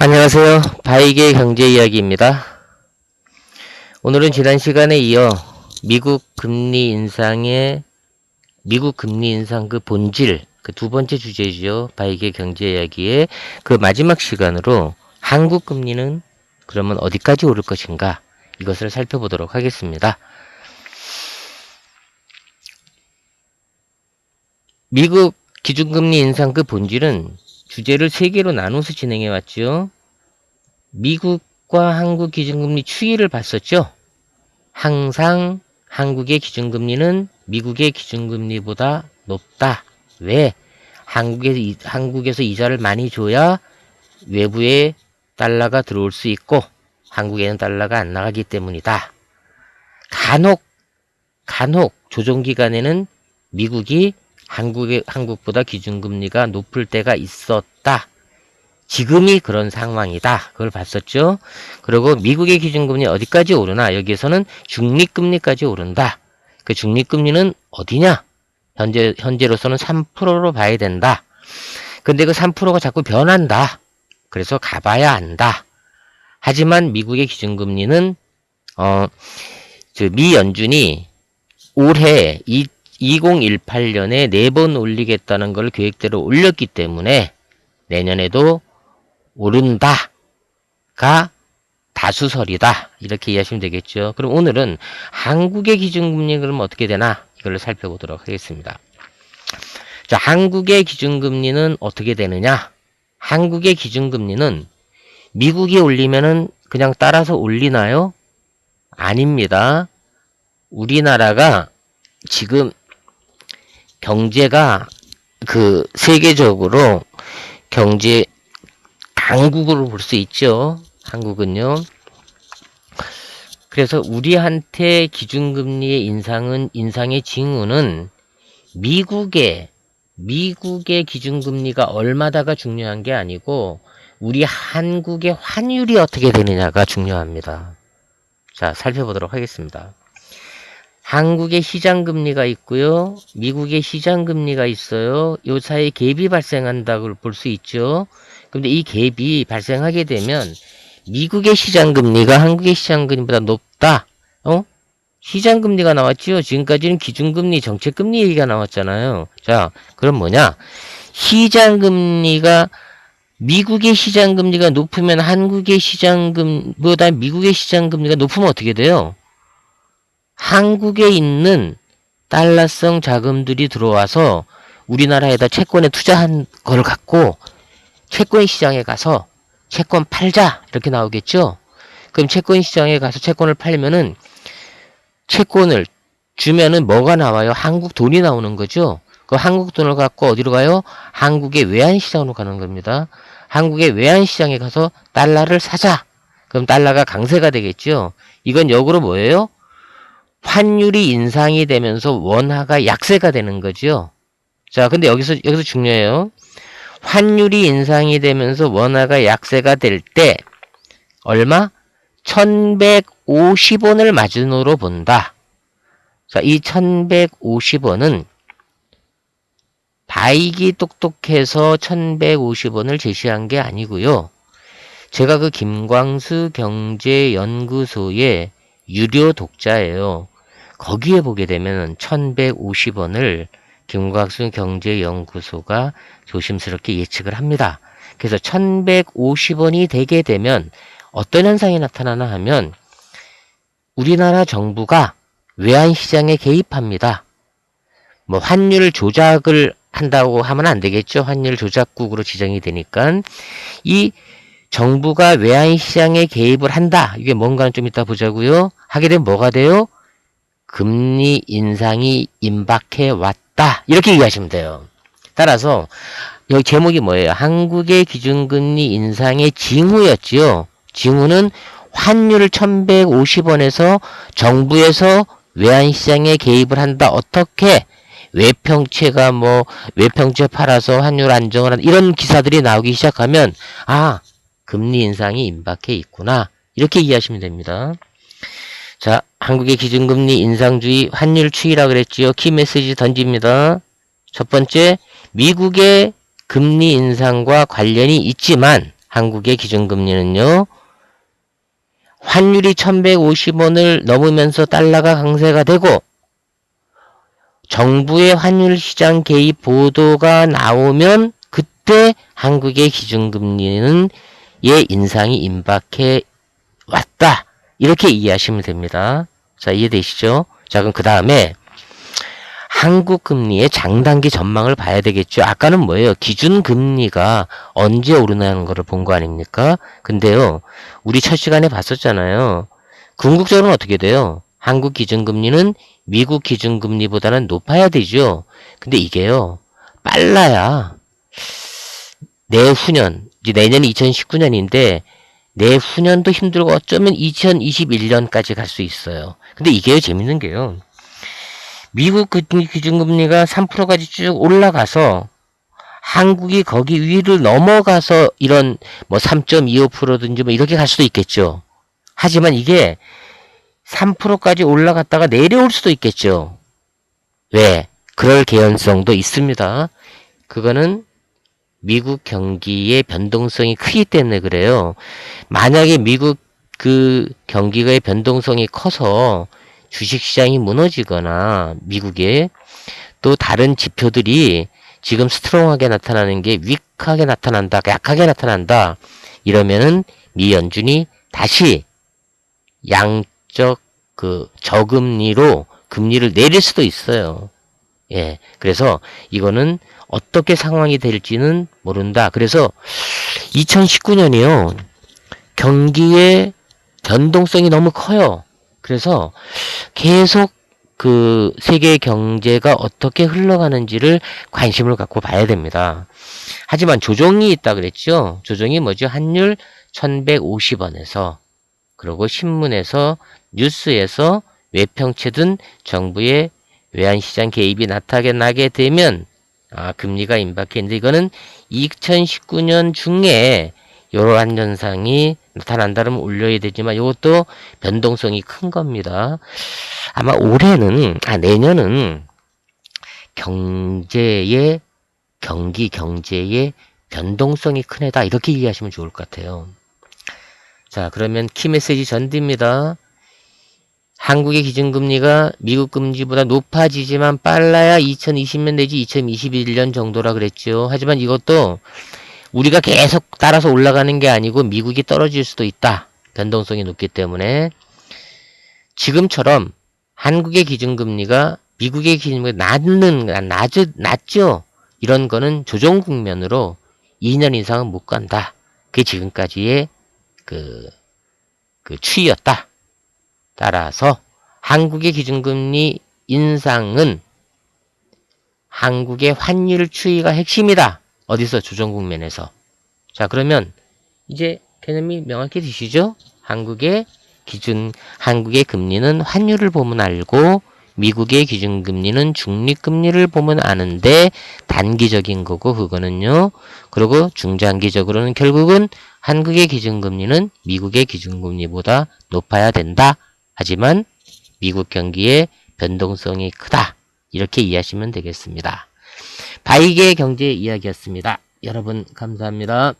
안녕하세요. 바이게 경제 이야기입니다. 오늘은 지난 시간에 이어 미국 금리 인상의 미국 금리 인상 그 본질 그 두 번째 주제죠. 바이게 경제 이야기의 그 마지막 시간으로 한국 금리는 그러면 어디까지 오를 것인가 이것을 살펴보도록 하겠습니다. 미국 기준금리 인상 그 본질은 주제를 세 개로 나눠서 진행해 왔죠. 미국과 한국 기준금리 추이를 봤었죠. 항상 한국의 기준금리는 미국의 기준금리보다 높다. 왜? 한국에서, 이- 한국에서 이자를 많이 줘야 외부에 달러가 들어올 수 있고 한국에는 달러가 안 나가기 때문이다. 간혹, 간혹 조정기간에는 미국이 한국의, 한국보다 기준금리가 높을 때가 있었다. 지금이 그런 상황이다. 그걸 봤었죠. 그리고 미국의 기준금리 어디까지 오르나 여기에서는 중립금리까지 오른다. 그 중립금리는 어디냐? 현재 현재로서는 3%로 봐야 된다. 근데 그 3%가 자꾸 변한다. 그래서 가봐야 안다. 하지만 미국의 기준금리는 어 미 연준이 올해 이 2018년에 네 번 올리겠다는 걸 계획대로 올렸기 때문에 내년에도 오른다가 다수설이다. 이렇게 이해하시면 되겠죠. 그럼 오늘은 한국의 기준금리 그러면 어떻게 되나 이걸 살펴보도록 하겠습니다. 자, 한국의 기준금리는 어떻게 되느냐? 한국의 기준금리는 미국이 올리면은 그냥 따라서 올리나요? 아닙니다. 우리나라가 지금 경제가 그 세계적으로 경제 강국으로 볼 수 있죠. 한국은요. 그래서 우리한테 기준금리의 인상은 인상의 징후는 미국의 미국의 기준금리가 얼마다가 중요한 게 아니고 우리 한국의 환율이 어떻게 되느냐가 중요합니다. 자, 살펴보도록 하겠습니다. 한국의 시장금리가 있고요. 미국의 시장금리가 있어요. 요 사이에 갭이 발생한다고 볼 수 있죠. 근데 이 갭이 발생하게 되면 미국의 시장금리가 한국의 시장금리보다 높다. 어? 시장금리가 나왔지요. 지금까지는 기준금리, 정책금리 얘기가 나왔잖아요. 자, 그럼 뭐냐? 시장금리가 미국의 시장금리가 높으면 한국의 시장금보다 미국의 시장금리가 높으면 어떻게 돼요? 한국에 있는 달러성 자금들이 들어와서 우리나라에다 채권에 투자한 걸 갖고 채권 시장에 가서 채권 팔자 이렇게 나오겠죠. 그럼 채권 시장에 가서 채권을 팔면은 채권을 주면은 뭐가 나와요? 한국 돈이 나오는 거죠. 그 한국 돈을 갖고 어디로 가요? 한국의 외환 시장으로 가는 겁니다. 한국의 외환 시장에 가서 달러를 사자. 그럼 달러가 강세가 되겠죠. 이건 역으로 뭐예요? 환율이 인상이 되면서 원화가 약세가 되는 거죠. 자, 근데 여기서 여기서 중요해요. 환율이 인상이 되면서 원화가 약세가 될 때 얼마? 1150원을 마진으로 본다. 자, 이 1150원은 바익이 똑똑해서 1150원을 제시한 게 아니고요. 제가 그 김광수 경제연구소의 유료 독자예요. 거기에 보게 되면 1150원을 김광수 경제연구소가 조심스럽게 예측을 합니다. 그래서 1150원이 되게 되면 어떤 현상이 나타나나 하면 우리나라 정부가 외환시장에 개입합니다. 뭐 환율 조작을 한다고 하면 안 되겠죠. 환율 조작국으로 지정이 되니까 이 정부가 외환시장에 개입을 한다. 이게 뭔가는 좀 이따 보자고요. 하게 되면 뭐가 돼요? 금리 인상이 임박해 왔다. 이렇게 이해하시면 돼요. 따라서 여기 제목이 뭐예요? 한국의 기준금리 인상의 징후였지요. 징후는 환율을 1150원에서 정부에서 외환시장에 개입을 한다. 어떻게? 외평채가 뭐 외평채 팔아서 환율 안정을 한다. 이런 기사들이 나오기 시작하면 아 금리 인상이 임박해 있구나. 이렇게 이해하시면 됩니다. 자, 한국의 기준금리 인상주의 환율 추이라 그랬지요. 키 메시지 던집니다. 첫 번째, 미국의 금리 인상과 관련이 있지만 한국의 기준금리는요. 환율이 1150원을 넘으면서 달러가 강세가 되고 정부의 환율 시장 개입 보도가 나오면 그때 한국의 기준금리는 예 인상이 임박해 왔다. 이렇게 이해하시면 됩니다. 자, 이해되시죠? 자, 그럼 그 다음에 한국 금리의 장단기 전망을 봐야 되겠죠. 아까는 뭐예요? 기준 금리가 언제 오르나는 거를 본 거 아닙니까? 근데요, 우리 첫 시간에 봤었잖아요. 궁극적으로는 어떻게 돼요? 한국 기준 금리는 미국 기준 금리보다는 높아야 되죠. 근데 이게요, 빨라야 내후년, 이제 내년이 2019년인데 내후년도 힘들고 어쩌면 2021년까지 갈 수 있어요. 근데 이게요, 재밌는 게요. 미국 그 기준금리가 3%까지 쭉 올라가서 한국이 거기 위를 넘어가서 이런 뭐 3.25%든지 뭐 이렇게 갈 수도 있겠죠. 하지만 이게 3%까지 올라갔다가 내려올 수도 있겠죠. 왜? 그럴 개연성도 있습니다. 그거는 미국 경기의 변동성이 크기 때문에 그래요. 만약에 미국 그 경기의 변동성이 커서 주식시장이 무너지거나 미국의 또 다른 지표들이 지금 스트롱하게 나타나는 게 윅하게 나타난다, 약하게 나타난다. 이러면은 미 연준이 다시 양적 그 저금리로 금리를 내릴 수도 있어요. 예. 그래서 이거는 어떻게 상황이 될지는 모른다. 그래서 2019년이요. 경기의 변동성이 너무 커요. 그래서 계속 그 세계 경제가 어떻게 흘러가는지를 관심을 갖고 봐야 됩니다. 하지만 조정이 있다 그랬죠? 조정이 뭐죠? 환율 1150원에서 그리고 신문에서 뉴스에서 외평채든 정부의 외환시장 개입이 나타나게 되면 아, 금리가 임박했는데 이거는 2019년 중에 이러한 현상이 나타난다면 올려야 되지만 이것도 변동성이 큰 겁니다. 아마 올해는 아 내년은 경제의 경기 경제의 변동성이 큰 해다 이렇게 이해하시면 좋을 것 같아요. 자 그러면 키메시지 전디입니다. 한국의 기준금리가 미국 금리보다 높아지지만 빨라야 2020년 내지 2021년 정도라 그랬죠. 하지만 이것도 우리가 계속 따라서 올라가는 게 아니고 미국이 떨어질 수도 있다. 변동성이 높기 때문에 지금처럼 한국의 기준금리가 미국의 기준금리가 낮는 낮, 낮죠. 이런 거는 조정 국면으로 2년 이상은 못 간다. 그게 지금까지의 그, 그 추이였다. 따라서 한국의 기준금리 인상은 한국의 환율 추이가 핵심이다. 어디서 조정 국면에서. 자, 그러면 이제 개념이 명확히 되시죠? 한국의 기준, 한국의 금리는 환율을 보면 알고 미국의 기준금리는 중립금리를 보면 아는데 단기적인 거고 그거는요. 그리고 중장기적으로는 결국은 한국의 기준금리는 미국의 기준금리보다 높아야 된다. 하지만 미국 경기의 변동성이 크다. 이렇게 이해하시면 되겠습니다. 바이게 경제 이야기였습니다. 여러분 감사합니다.